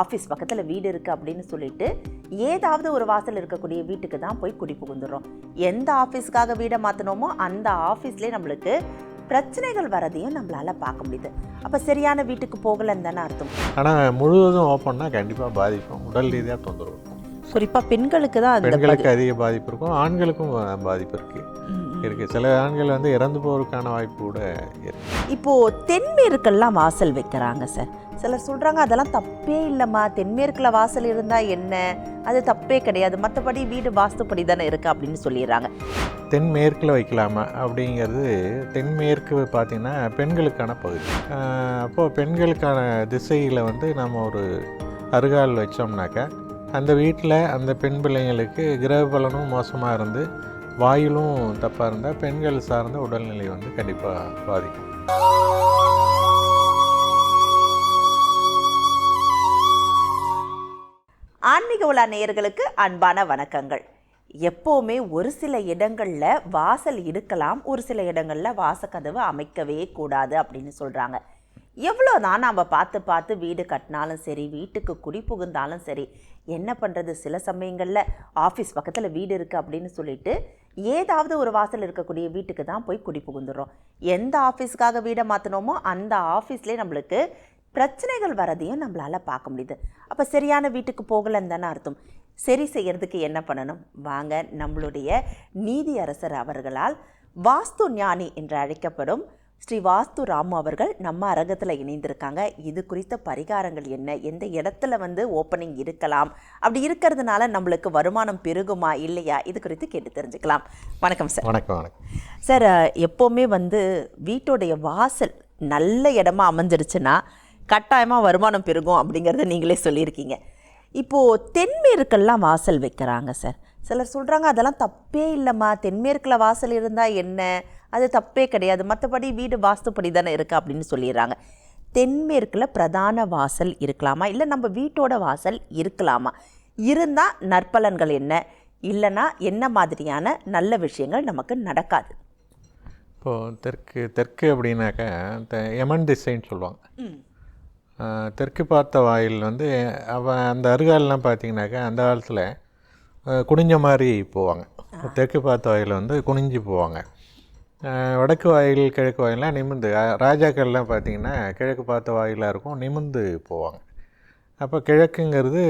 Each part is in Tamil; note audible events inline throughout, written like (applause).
ஆஃபீஸ் பக்கத்தில் வீடு இருக்குது அப்படின்னு சொல்லிட்டு ஏதாவது ஒரு வாசல் இருக்கக்கூடிய வீட்டுக்கு தான் போய் குடி புகுந்துடுறோம். எந்த ஆஃபீஸ்க்காக வீடை மாற்றினோமோ அந்த ஆஃபீஸ்லேயே நம்மளுக்கு பிரச்சனைகள் வரதையும் நம்மளால பார்க்க முடியுது. அப்போ சரியான வீட்டுக்கு போகலன்னு தானே அர்த்தம். ஆனால் முழுவதும் ஓப்பன்னா கண்டிப்பாக பாதிக்கும் உடல் ரீதியாக தொந்தரவு குறிப்பாக பெண்களுக்கு தான் பெண்களுக்கு அதிக பாதிப்பு இருக்கும். ஆண்களுக்கும் பாதிப்பு இருக்குது. இருக்குது சில ஆண்கள் வந்து இறந்து போவதற்கான வாய்ப்பு கூட இருக்கு. இப்போ தென்மேற்கெல்லாம் வாசல் வைக்கிறாங்க சார். சிலர் சொல்றாங்க அதெல்லாம் தப்பே இல்லைம்மா. தென்மேற்குல வாசல் இருந்தா என்ன? அது தப்பே கிடையாது. மற்றபடி வீடு வாஸ்துப்படி தானே இருக்கு அப்படின்னு சொல்லிடுறாங்க. தென்மேற்கில் வைக்கலாமா அப்படிங்கிறது தென்மேற்கு பார்த்திங்கன்னா பெண்களுக்கான பகுதி. அப்போது பெண்களுக்கான திசையில் வந்து நம்ம ஒரு அருகால் வச்சோம்னாக்கா அந்த வீட்டில் அந்த பெண் பிள்ளைங்களுக்கு கிரக பலனும் மோசமாக இருந்து வாயிலும் தப்பாக இருந்தால் பெண்கள் சார்ந்த உடல்நிலை வந்து கண்டிப்பாக பாதிக்கும். ஆன்மீக உலா நேயர்களுக்கு அன்பான வணக்கங்கள். எப்போவுமே ஒரு சில இடங்களில் வாசல் இருக்கலாம் ஒரு சில இடங்களில் வாசக்கதவு அமைக்கவே கூடாது அப்படின்னு சொல்கிறாங்க எவ்வளோ தான் நாம் பார்த்து பார்த்து வீடு கட்டினாலும் சரி வீட்டுக்கு குடி புகுந்தாலும் சரி என்ன பண்ணுறது சில சமயங்களில் ஆஃபீஸ் பக்கத்தில் வீடு இருக்குது அப்படின்னு சொல்லிட்டு ஏதாவது ஒரு வாசல் இருக்கக்கூடிய வீட்டுக்கு தான் போய் குடி புகுந்துடுறோம். எந்த ஆஃபீஸ்க்காக வீடை மாற்றினோமோ அந்த ஆஃபீஸ்லேயே நம்மளுக்கு பிரச்சனைகள் வரதையும் நம்மளால் பார்க்க முடியுது. அப்போ சரியான வீட்டுக்கு போகலன்னு தானே அர்த்தம். சரி செய்கிறதுக்கு என்ன பண்ணணும்? வாங்க நம்மளுடைய நீதி அரசர் அவர்களால் வாஸ்து ஞானி என்று அழைக்கப்படும் ஸ்ரீ வாஸ்து ராமு அவர்கள் நம்ம அரங்கத்தில் இணைந்திருக்காங்க. இது குறித்த பரிகாரங்கள் என்ன? எந்த இடத்துல வந்து ஓப்பனிங் இருக்கலாம்? அப்படி இருக்கிறதுனால நம்மளுக்கு வருமானம் பெருகுமா இல்லையா? இது குறித்து கேட்டு தெரிஞ்சுக்கலாம். வணக்கம் சார். வணக்கம் வணக்கம். சார் எப்போவுமே வந்து வீட்டோடைய வாசல் நல்ல இடமா அமைஞ்சிருச்சுன்னா கட்டாயமாக வருமானம் பெருகும் அப்படிங்கிறத நீங்களே சொல்லியிருக்கீங்க. இப்போது தென்மேற்கெல்லாம் வாசல் வைக்கிறாங்க சார். சிலர் சொல்கிறாங்க அதெல்லாம் தப்பே இல்லைம்மா. தென்மேற்கில் வாசல் இருந்தால் என்ன? அது தப்பே கிடையாது. மற்றபடி வீடு வாஸ்துப்படி தானே இருக்குது அப்படின்னு சொல்லிடுறாங்க. தென்மேற்கில் பிரதான வாசல் இருக்கலாமா? இல்லை நம்ம வீட்டோட வாசல் இருக்கலாமா? இருந்தால் நற்பலன்கள் என்ன? இல்லைன்னா என்ன மாதிரியான நல்ல விஷயங்கள் நமக்கு நடக்காது? இப்போது தெற்கு தெற்கு அப்படின்னாக்கா யமன் திசைன்னு சொல்லுவாங்க. தெற்கு பார்த்த வாயில் வந்து அவன் அந்த அருகாலெலாம் பார்த்தீங்கன்னாக்கா அந்த காலத்தில் குனிஞ்ச மாதிரி போவாங்க. தெற்கு பார்த்த வாயில் வந்து குனிஞ்சு போவாங்க. வடக்கு வாயில் கிழக்கு வாயிலாம் நிமிர்ந்து ராஜாக்கள்லாம் பார்த்தீங்கன்னா கிழக்கு பார்த்த வாயிலாக இருக்கும் நிமிர்ந்து போவாங்க. அப்போ கிழக்குங்கிறது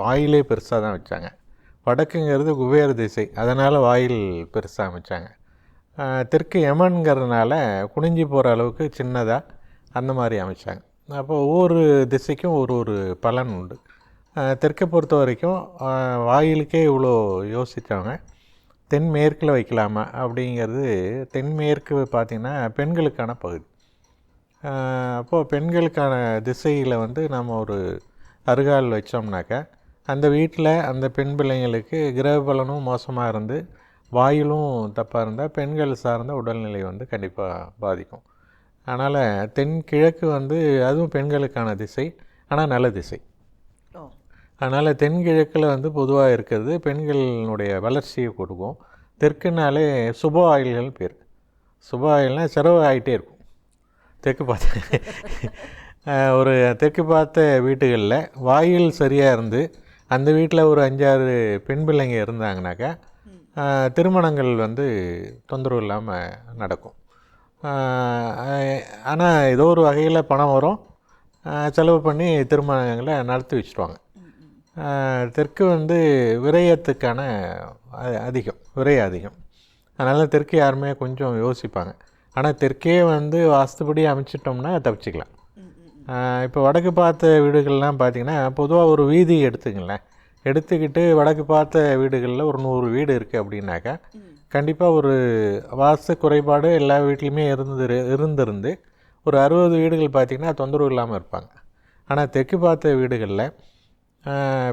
வாயிலே பெருசாக தான் வச்சாங்க. வடக்குங்கிறது குபேர திசை அதனால் வாயில் பெருசாக அமைச்சாங்க. தெற்கு யமன்கிறதுனால குனிஞ்சு போகிற அளவுக்கு சின்னதாக அந்த மாதிரி அமைச்சாங்க. அப்போ ஒவ்வொரு திசைக்கும் ஒரு ஒரு பலன் உண்டு. தெற்கை பொறுத்த வரைக்கும் வாயிலுக்கே இவ்வளோ யோசித்தவங்க தென்மேற்கில் வைக்கலாமா அப்படிங்கிறது தென்மேற்கு பார்த்திங்கன்னா பெண்களுக்கான பகுதி. அப்போது பெண்களுக்கான திசையில் வந்து நம்ம ஒரு அருகால் வச்சோம்னாக்கா அந்த வீட்டில் அந்த பெண் பிள்ளைங்களுக்கு கிரக பலனும் மோசமாக இருந்து வாயிலும் தப்பாக இருந்தால் பெண்கள் சார்ந்த உடல்நிலை வந்து கண்டிப்பாக பாதிக்கும். அதனால் தென் கிழக்கு வந்து அதுவும் பெண்களுக்கான திசை ஆனால் நல்ல திசை. அதனால் தென்கிழக்கில் வந்து பொதுவாக இருக்கிறது பெண்களினுடைய வளர்ச்சியை கொடுக்கும். தெற்குனாலே சுப ஆயில்கள் பேர். சுப ஆயில்னால் செலவு ஆகிட்டே இருக்கும். தெற்கு பார்த்து (laughs) ஒரு தெற்கு பார்த்த வீட்டுகளில் வாயில் சரியாக இருந்து அந்த வீட்டில் ஒரு அஞ்சாறு பெண் பிள்ளைங்க இருந்தாங்கனாக்கா திருமணங்கள் வந்து தொந்தரவு இல்லாமல் நடக்கும். ஆனால் ஏதோ ஒரு வகையில் பணம் வரும். செலவு பண்ணி திருமணங்களை நடத்தி வச்சுருவாங்க. தெற்கு வந்து விரயத்துக்கான அதிகம் விரயம் அதிகம். அதனால் தெற்கு யாருமே கொஞ்சம் யோசிப்பாங்க. ஆனால் தெற்கே வந்து வாஸ்துபடி அமைச்சிட்டோம்னா தப்பிச்சிக்கலாம். இப்போ வடக்கு பார்த்த வீடுகள்லாம் பார்த்திங்கன்னா பொதுவாக ஒரு வீதி எடுத்துங்களேன் எடுத்துக்கிட்டு வடக்கு பார்த்த வீடுகளில் ஒரு நூறு வீடு இருக்குது அப்படின்னாக்கா கண்டிப்பாக ஒரு வாஸ்து குறைபாடு எல்லா வீட்லேயுமே இருந்து இருந்திருந்து ஒரு அறுபது வீடுகள் பார்த்திங்கன்னா தொந்தரவு இல்லாமல் இருப்பாங்க. ஆனால் தெற்கு பார்த்த வீடுகளில்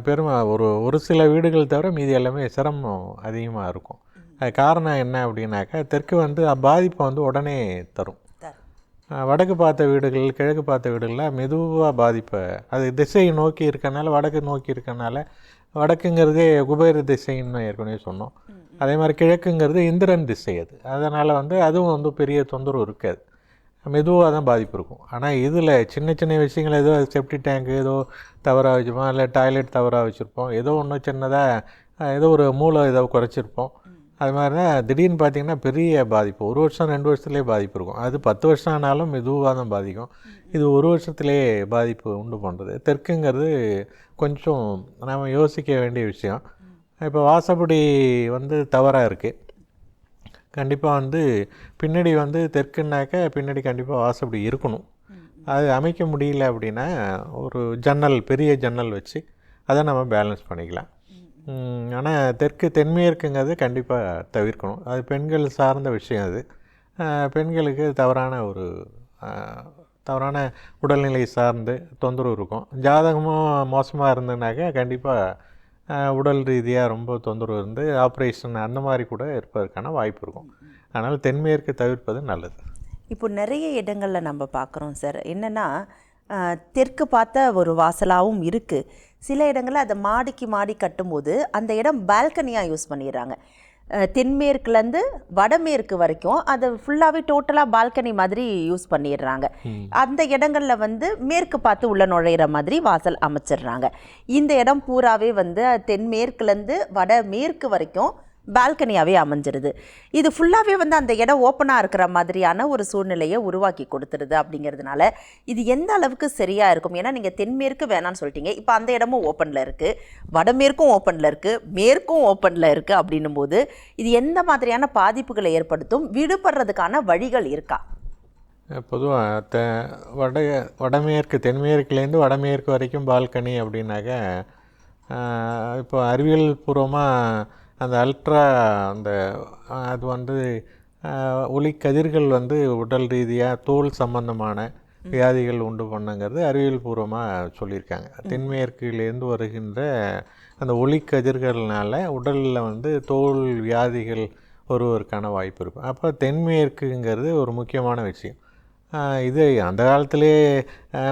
பெருமா ஒரு ஒரு சில வீடுகள் தவிர மீதி எல்லாமே சிரமம் அதிகமாக இருக்கும். அது காரணம் என்ன அப்படின்னாக்கா தெற்கு வந்து பாதிப்பை வந்து உடனே தரும். வடக்கு பார்த்த வீடுகள் கிழக்கு பார்த்த வீடுகளில் மெதுவாக பாதிப்பை. அது திசையை நோக்கி இருக்கனால வடக்கு நோக்கி இருக்கனால வடக்குங்கிறதே குபேர திசைன்னு ஏற்கனவே சொன்னோம். அதே மாதிரி கிழக்குங்கிறது இந்திரன் திசை அது. அதனால் வந்து அதுவும் வந்து பெரிய தொந்தரவு இருக்காது. மெதுவாக தான் பாதிப்பு இருக்கும். ஆனால் இதில் சின்ன சின்ன விஷயங்கள் ஏதோ செப்டி டேங்க் ஏதோ தவறாக வச்சுருப்போம் இல்லை டாய்லெட் தவறாக வச்சுருப்போம் ஏதோ ஒன்று சின்னதாக ஏதோ ஒரு மூளை ஏதோ குறைச்சிருப்போம். அது மாதிரி தான் திடீர்னு பார்த்தீங்கன்னா பெரிய பாதிப்பு. ஒரு வருஷம் ரெண்டு வருஷத்துலேயே பாதிப்பு இருக்கும். அது பத்து வருஷம் ஆனாலும் மெதுவாக தான் பாதிக்கும். இது ஒரு வருஷத்துலேயே பாதிப்பு உண்டு பண்ணுறது தெற்குங்கிறது கொஞ்சம் நாம் யோசிக்க வேண்டிய விஷயம். இப்போ வாசப்படி வந்து தவறாக இருக்குது கண்டிப்பாக வந்து பின்னாடி வந்து தெற்குனாக்க பின்னாடி கண்டிப்பாக வாசப்படி இருக்கணும். அது அமைக்க முடியல அப்படின்னா ஒரு ஜன்னல் பெரிய ஜன்னல் வச்சு அதை நம்ம பேலன்ஸ் பண்ணிக்கலாம். ஆனால் தெற்கு தென்மேற்குங்கிறது கண்டிப்பாக தவிர்க்கணும். அது பெண்கள் சார்ந்த விஷயம் அது. பெண்களுக்கு தவறான ஒரு தவறான உடல்நிலை சார்ந்து தொந்தரவு இருக்கும். ஜாதகமும் மோசமாக இருந்ததுனாக்கா கண்டிப்பாக உடல் ரீதியாக ரொம்ப தொந்தரவு இருந்து ஆப்ரேஷன் அந்த மாதிரி கூட இருப்பதற்கான வாய்ப்பு இருக்கும். அதனால் தென்மேற்கு தவிர்ப்பது நல்லது. இப்போ நிறைய இடங்களில் நம்ம பார்க்குறோம் சார். என்னென்னா தெற்கு பார்த்த ஒரு வாசலாகவும் இருக்குது சில இடங்களில் அதை மாடிக்கு மாடி கட்டும்போது அந்த இடம் பால்கனியாக யூஸ் பண்ணிடுறாங்க. தென்மேற்குலேருந்து வடமேற்கு வரைக்கும் அதை ஃபுல்லாகவே டோட்டலாக பால்கனி மாதிரி யூஸ் பண்ணிடுறாங்க. அந்த இடங்கள்ல வந்து மேற்கு பார்த்து உள்ள நுழையிற மாதிரி வாசல் அமைச்சிடுறாங்க. இந்த இடம் பூராவே வந்து தென்மேற்குலேருந்து வடமேற்கு வரைக்கும் பால்கனியாகவே அமைஞ்சிருது. இது ஃபுல்லாகவே வந்து அந்த இடம் ஓப்பனாக இருக்கிற மாதிரியான ஒரு சூழ்நிலையை உருவாக்கி கொடுத்துருது அப்படிங்கிறதுனால இது எந்த அளவுக்கு சரியாக இருக்கும்? ஏன்னா நீங்கள் தென்மேற்கு வேணான்னு சொல்லிட்டீங்க. இப்போ அந்த இடமும் ஓப்பனில் இருக்குது வடமேற்கும் ஓப்பனில் இருக்குது மேற்கும் ஓப்பனில் இருக்குது அப்படின்னும் போது இது எந்த மாதிரியான பாதிப்புகளை ஏற்படுத்தும்? விடுபடுறதுக்கான வழிகள் இருக்கா? பொதுவாக த வட வடமேற்கு தென்மேற்குலேருந்து வடமேற்கு வரைக்கும் பால்கனி அப்படின்னாக்க இப்போ அறிவியல் பூர்வமாக அந்த அல்ட்ரா அந்த அது வந்து ஆஹ், ஒளி கதிர்கள் வந்து உடல் ரீதியாக தோல் சம்பந்தமான வியாதிகள் உண்டு பண்ணுங்கிறது அறிவியல் பூர்வமாக சொல்லியிருக்காங்க. தென்மேற்கிலேருந்து வருகின்ற அந்த ஒளி கதிர்கள்னால உடலில் வந்து தோல் வியாதிகள் வருவதற்கான வாய்ப்பு இருக்கும். அப்போ தென்மேற்குங்கிறது ஒரு முக்கியமான விஷயம். இது அந்த காலத்திலே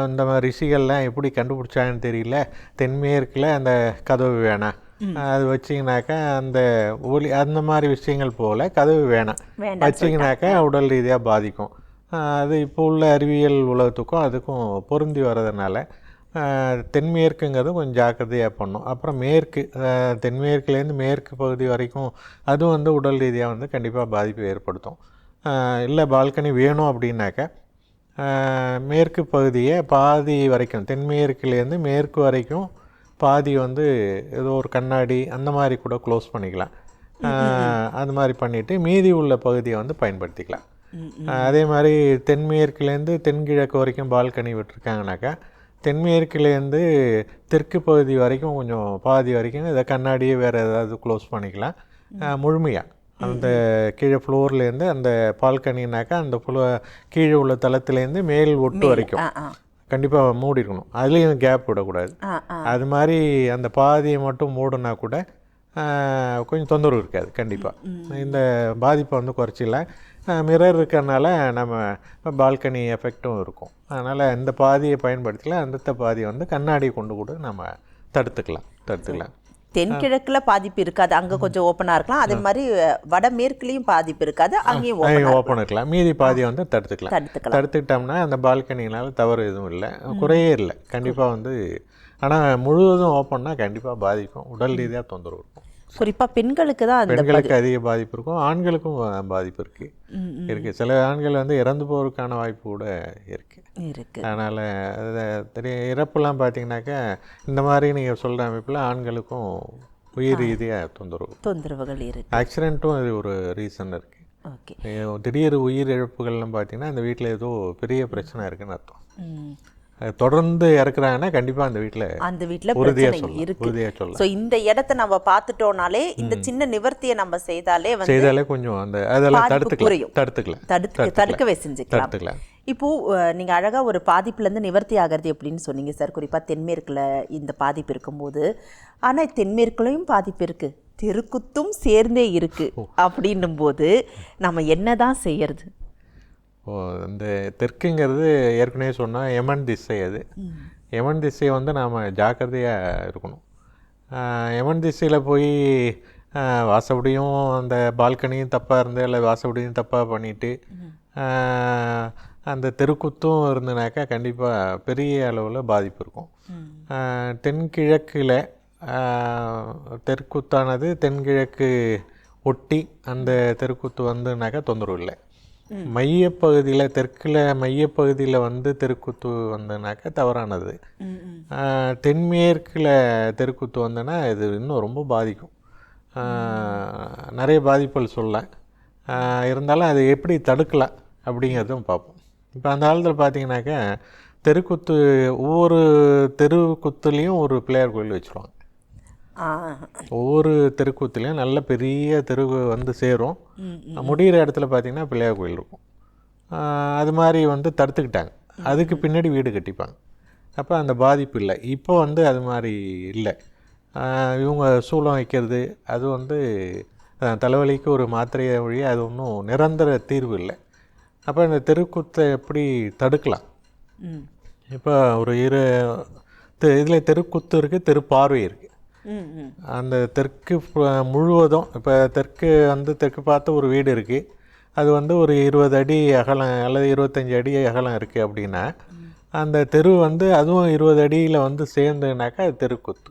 இந்த மாதிரி ரிஷிகள்லாம் எப்படி கண்டுபிடிச்சாங்கன்னு தெரியல. தென்மேற்கில் அந்த கதவு வேணாம். அது வச்சிங்கனாக்கா அந்த ஒளி அந்த மாதிரி விஷயங்கள் போல் கதவு வேணாம். வச்சிங்கனாக்கா உடல் ரீதியாக பாதிக்கும். அது இப்போ உள்ள அறிவியல் உலகத்துக்கும் அதுக்கும் பொருந்தி வர்றதுனால தென்மேற்குங்கிறது கொஞ்சம் ஜாக்கிரதையாக பண்ணும். அப்புறம் மேற்கு தென்மேற்குலேருந்து மேற்கு பகுதி வரைக்கும் அதுவும் வந்து உடல் ரீதியாக வந்து கண்டிப்பாக பாதிப்பு ஏற்படுத்தும். இல்லை பால்கனி வேணும் அப்படின்னாக்க மேற்கு பகுதியை பாதி வரைக்கும் தென்மேற்குலேருந்து மேற்கு வரைக்கும் பாதி வந்து ஏதோ ஒரு கண்ணாடி அந்த மாதிரி கூட க்ளோஸ் பண்ணிக்கலாம். அது மாதிரி பண்ணிவிட்டு மீதி உள்ள பகுதியை வந்து பயன்படுத்திக்கலாம். அதே மாதிரி தென்மேற்குலேருந்து தென்கிழக்கு வரைக்கும் பால்கனி விட்டுருக்காங்கனாக்கா தென்மேற்குலேருந்து தெற்கு பகுதி வரைக்கும் கொஞ்சம் பாதி வரைக்கும் இதை கண்ணாடியே வேறு ஏதாவது க்ளோஸ் பண்ணிக்கலாம். முழுமையாக அந்த கீழே ஃப்ளோர்லேருந்து அந்த பால்கனினாக்கா அந்த கீழே உள்ள தளத்துலேருந்து மேல் ஒட்டு வரைக்கும். கண்டிப்பாக மூடிருக்கணும். அதுலேயும் கேப் விடக்கூடாது. அது மாதிரி அந்த பாதியை மட்டும் மூடுனா கூட கொஞ்சம் தொந்தரவு இருக்காது கண்டிப்பாக இந்த பாதிப்பை வந்து குறைச்சிடலாம் மிரர் இருக்கறனால நம்ம பால்கனி எஃபெக்ட்டும் இருக்கும். அதனால் இந்த பாதியை பயன்படுத்தலாம் அந்த பாதியை வந்து கண்ணாடி கொண்டு கூட நம்ம தடுத்துக்கலாம் தடுத்துக்கலாம். தென்கிழக்குல பாதிப்பு இருக்காது. அங்க கொஞ்சம் ஓப்பனா இருக்கலாம். அதே மாதிரி வடமேற்குலயும் பாதிப்பு இருக்காது. அங்கேயும் ஓப்பனா இருக்கலாம். மீதி பாதியை வந்து தடுத்துக்கலாம். தடுத்துக்கலாம். தடுத்துக்கிட்டோம்னா அந்த பால்கனினால தவறு எதுவும் இல்லை. குறையே இல்லை. கண்டிப்பாக வந்து ஆனால் முழுவதும் ஓப்பன்னா கண்டிப்பாக பாதிக்கும். உடல் ரீதியாக தொந்தரவு. இருக்கும் குறிப்பா பெண்களுக்கு தான் பெண்களுக்கு அதிக பாதிப்பு இருக்கும் ஆண்களுக்கும் பாதிப்பு இருக்கு. இருக்கு. சில ஆண்கள் வந்து இறந்து போறதுக்கான வாய்ப்பு கூட இருக்கு. இருக்கு. அதனால் அது தெரிய இறப்புலாம் பார்த்தீங்கன்னாக்கா இந்த மாதிரி நீங்கள் சொல்கிற அமைப்பில் ஆண்களுக்கும் உயிர் ரீதியாக தொந்தரவு. தொந்தரவுகள் இருக்கு. ஆக்சிடென்ட்டும் இது ஒரு ரீசன் இருக்குது ஓகே. திடீர் உயிர் இழப்புகள்லாம் பார்த்தீங்கன்னா அந்த வீட்டில் ஏதோ பெரிய பிரச்சனை இருக்குன்னு அர்த்தம். தொடர்ந்து இறக்குறாங்கன்னா கண்டிப்பாக அந்த வீட்டில் அந்த உறுதியாக பிரச்சனை இருக்கு. சோ இந்த இடத்த நம்ம பார்த்துட்டோம்னாலே இந்த சின்ன நிவர்த்தியை நம்ம செய்தாலே வந்து செய்தாலே கொஞ்சம் அந்த அதெல்லாம் தடுத்துக்கலாம். தடுத்துக்கலாம் தடுத்து தடுக்கவே செஞ்சுக்கலாம். தடுத்துக்கலாம். இப்போ நீங்க அழகா ஒரு பாதிப்புல இருந்து நிவர்த்தி ஆகிறது எப்படின்னு சொன்னீங்க சார். குறிப்பா தென்மேற்குல இந்த பாதிப்பு இருக்கும்போது. ஆனா தென்மேற்குலயும் பாதிப்பு இருக்கு. தெருக்குத்தும் சேர்ந்தே இருக்கு அப்படின்னும் போது நம்ம என்னதான் செய்யறது? ஓ இந்த தெற்குங்கிறது ஏற்கனவே சொன்னால் யமன் திசை அது. யமன் திசையை வந்து நாம் ஜாக்கிரதையாக இருக்கணும். யமன் திசையில் போய் வாசப்படியும் அந்த பால்கனியும் தப்பாக இருந்து இல்லை வாசப்படியும் தப்பாக பண்ணிட்டு ஆஹ் அந்த தெருக்குத்தும் இருந்தனாக்கா கண்டிப்பாக பெரிய அளவில் பாதிப்பு இருக்கும். தென்கிழக்கில் தெற்குத்தானது தென்கிழக்கு ஒட்டி அந்த தெருக்குத்து வந்துனாக்கா தொந்தரவு இல்லை. மையப்பகுதியில் தெற்கில் மையப்பகுதியில் வந்து தெருக்குத்து வந்தனாக்கா தவறானது. தென்மேற்கில் தெருக்குத்து வந்தனா இது இன்னும் ரொம்ப பாதிக்கும். நிறைய பாதிப்புகள் ஆஹ் இருந்தாலும் அதை எப்படி தடுக்கலாம் அப்படிங்கிறதும் பார்ப்போம். இப்போ அந்த காலத்தில் பார்த்தீங்கன்னாக்கா தெருக்குத்து ஒவ்வொரு தெருக்குத்துலேயும் ஒரு பிள்ளையார் கோயில் வச்சுருவாங்க. ஒவ்வொரு தெருக்கூத்துலேயும் நல்ல பெரிய தெரு வந்து சேரும். முடிகிற இடத்துல பார்த்தீங்கன்னா பிள்ளையார் கோயில் இருக்கும். அது மாதிரி வந்து தடுத்துக்கிட்டாங்க. அதுக்கு பின்னாடி வீடு கட்டிப்பாங்க. அப்போ அந்த பாதிப்பு இல்லை. இப்போ வந்து அது மாதிரி இல்லை. இவங்க சூளம் வைக்கிறது அது வந்து தலைவலிக்கு ஒரு மாத்திரையை வழி அது ஒன்றும் நிரந்தர தீர்வு இல்லை. அப்போ இந்த தெருக்கூத்தை எப்படி தடுக்கலாம்? இப்போ ஒரு இரு இதில் தெருக்குத்து இருக்குது தெருப்பார்வை இருக்குது அந்த தெற்கு முழுவதும் இப்போ தெற்கு வந்து தெற்கு பார்த்த ஒரு வீடு இருக்குது அது வந்து ஒரு இருபது அடி அகலம் அல்லது இருபத்தஞ்சி அடி அகலம் இருக்குது அப்படின்னா அந்த தெரு வந்து அதுவும் இருபது அடியில் வந்து சேர்ந்துனாக்கா அது தெருக்குத்து.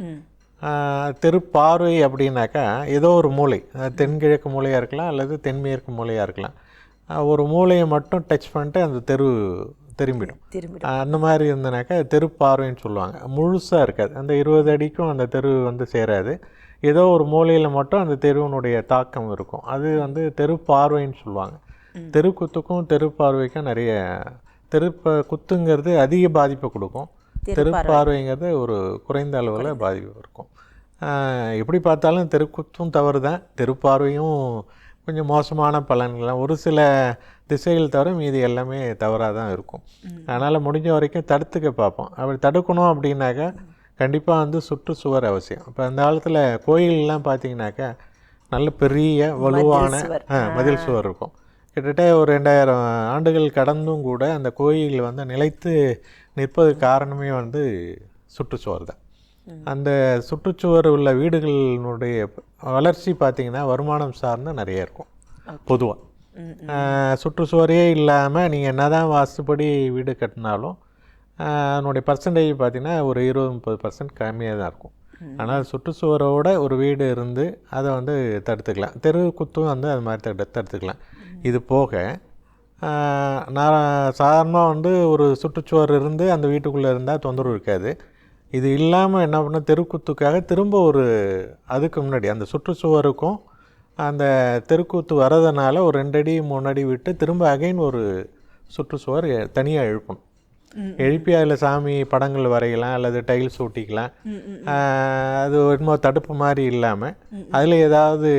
ம். ஆஹ் தெருப்பார்வை அப்படின்னாக்கா ஏதோ ஒரு அஹ் தென்கிழக்கு மூலையாக இருக்கலாம் அல்லது தென்மேற்கு மூலையாக இருக்கலாம். ஒரு மூலையை மட்டும் டச் பண்ணிட்டு அந்த தெரு திரும்பிடும். அந்த மாதிரி இருந்தனாக்கா தெருப்பார்வைன்னு சொல்லுவாங்க. முழுசாக இருக்காது. அந்த இருபது அடிக்கும் அந்த தெரு வந்து சேராது. ஏதோ ஒரு மூலையில் மட்டும் அந்த தெருவினுடைய தாக்கம் இருக்கும். அது வந்து தெருப்பார்வைன்னு சொல்லுவாங்க. தெருக்குத்துக்கும் தெருப்பார்வைக்கும் நிறைய தெருப்ப குத்துங்கிறது அதிக பாதிப்பை கொடுக்கும். தெருப்பார்வைங்கிறது ஒரு குறைந்த அளவில் பாதிப்பு இருக்கும். எப்படி பார்த்தாலும் தெருக்குத்தும் தவறு தான் தெருப்பார்வையும் கொஞ்சம் மோசமான பலன்கள் ஒரு சில திசைகள் தவிர மீதி எல்லாமே தவறாக தான் இருக்கும். அதனால் முடிஞ்ச வரைக்கும் தடுத்துக்க பார்ப்போம். அப்படி தடுக்கணும் அப்படின்னாக்கா கண்டிப்பாக வந்து சுற்றுச்சுவர் அவசியம். இப்போ அந்த காலத்தில் கோயிலெலாம் பார்த்தீங்கன்னாக்கா நல்ல பெரிய வலுவான மதில் சுவர். இருக்கும். கிட்டத்தட்ட ஒரு ரெண்டாயிரம் ஆண்டுகள் கடந்தும் கூட அந்த கோயில் வந்து நிலைத்து நிற்பதுக்கு காரணமே வந்து சுற்றுச்சுவர் தான் அந்த சுற்றுச்சுவர் உள்ள வீடுகளினுடைய வளர்ச்சி பார்த்தீங்கன்னா வருமானம் சார்ந்து நிறைய இருக்கும் பொதுவாக சுற்றுச்சுவரே இல்லாமல் நீங்கள் என்னதான் வாஸ்துப்படி வீடு கட்டினாலும் அதனுடைய பர்சன்டேஜ் பார்த்தீங்கன்னா ஒரு இருபது முப்பது பர்சன்ட் கம்மியாக தான் இருக்கும். ஆனால் சுற்றுச்சுவரோட ஒரு வீடு இருந்து அதை வந்து தடுத்துக்கலாம். தெரு குத்தும் வந்து அது மாதிரி தடு தடுத்துக்கலாம். இது போக நான் சாதாரணமாக வந்து ஒரு சுற்றுச்சுவர் இருந்து அந்த வீட்டுக்குள்ளே இருந்தால் தொந்தரவு இருக்காது. இது இல்லாமல் என்ன பண்ண தெருக்குத்துக்காக திரும்ப ஒரு அதுக்கு முன்னாடி அந்த சுற்றுச்சுவருக்கும் அந்த தெருக்கூத்து வரதுனால ஒரு ரெண்டு அடி மூணு அடி விட்டு திரும்ப அகைன் ஒரு சுற்றுச்சுவர் தனியாக எழுப்பணும். எழுப்பி அதில் சாமி படங்கள் வரையலாம் அல்லது டைல்ஸ் ஒட்டிக்கலாம். ஆஹ் அது என்னமோ தடுப்பு மாதிரி இல்லாமல் அதில் ஏதாவது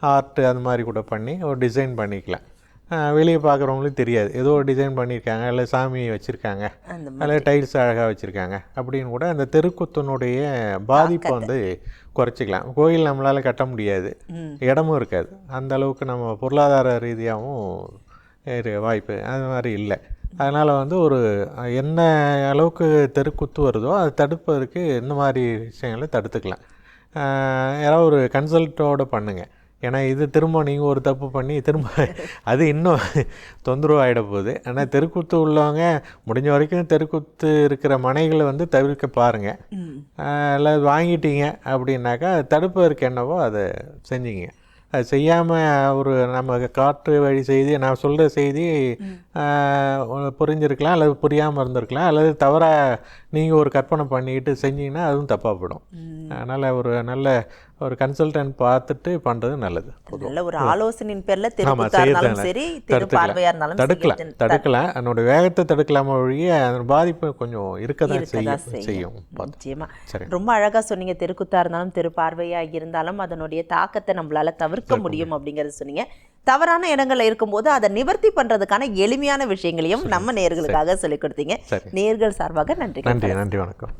ஆர்ட் அது மாதிரி கூட பண்ணி ஒரு டிசைன் பண்ணிக்கலாம். வெளியே பார்க்குறவங்களுக்கு தெரியாது. ஏதோ ஒரு டிசைன் பண்ணியிருக்காங்க இல்லை சாமி வச்சுருக்காங்க அதில் டைல்ஸ் அழகாக வச்சுருக்காங்க அப்படின்னு கூட அந்த தெருக்குத்தனுடைய பாதிப்பை வந்து குறைச்சிக்கலாம். கோயில் நம்மளால் கட்ட முடியாது. இடமும் இருக்காது. அந்த அளவுக்கு நம்ம பொருளாதார ரீதியாகவும் வாய்ப்பு. அது மாதிரி இல்லை. அதனால் வந்து ஒரு என்ன அளவுக்கு தெருக்குத்து வருதோ அதை தடுப்பதற்கு இந்த மாதிரி விஷயங்களை தடுத்துக்கலாம். யாராவது ஒரு கன்சல்ட்டோட பண்ணுங்கள் ஏன்னா இது திரும்ப நீங்கள் ஒரு தப்பு பண்ணி திரும்ப அது இன்னும் தொந்தரவு ஆகிட போகுது. ஆனால் தெருக்குத்து உள்ளவங்க முடிஞ்ச வரைக்கும் தெருக்குத்து இருக்கிற மனைகளை வந்து தவிர்க்க பாருங்கள் இல்லை வாங்கிட்டீங்க அப்படின்னாக்கா தடுப்பதற்கு என்னவோ அதை செஞ்சீங்க. அது செய்யாமல் ஒரு நம்ம காற்று வழி செய்தி நான் சொல்கிற செய்தி புரிஞ்சிருக்கலாம் அல்லது புரியாமல் இருந்திருக்கலாம். அல்லது தவறாக நீங்கள் ஒரு கற்பனை பண்ணிக்கிட்டு செஞ்சீங்கன்னா அதுவும் தப்பாக போயிடும். அதனால் ஒரு நல்ல ஒரு கன்சல்டன்ட் பார்த்துட்டு பண்ணுறது நல்லது. நல்ல ஒரு ஆலோசனையின் பேர்ல செய்யறதானே. சரி தடுக்கலாம் தென்- தடுக்கலாம். அதனோட வேகத்தை தடுக்கலாம ஒழிய அதன் பாதிப்பு கொஞ்சம் இருக்க தான் செய்யும் செய்யும். ரொம்ப அழகா சொன்னீங்க தெருக்குத்தா இருந்தாலும் தெருப்பார்வையா இருந்தாலும் அதனுடைய தாக்கத்தை நம்மளால தவிர்க்க முடியும் அப்படிங்கறது சொன்னீங்க. தவறான இடங்கள்ல இருக்கும்போது அதை நிவர்த்தி பண்றதுக்கான எளிமையான விஷயங்களையும் நம்ம நேர்களுக்காக சொல்லிக் கொடுத்தீங்க. நேர்கள் சார்பாக நன்றி நன்றி நன்றி வணக்கம்.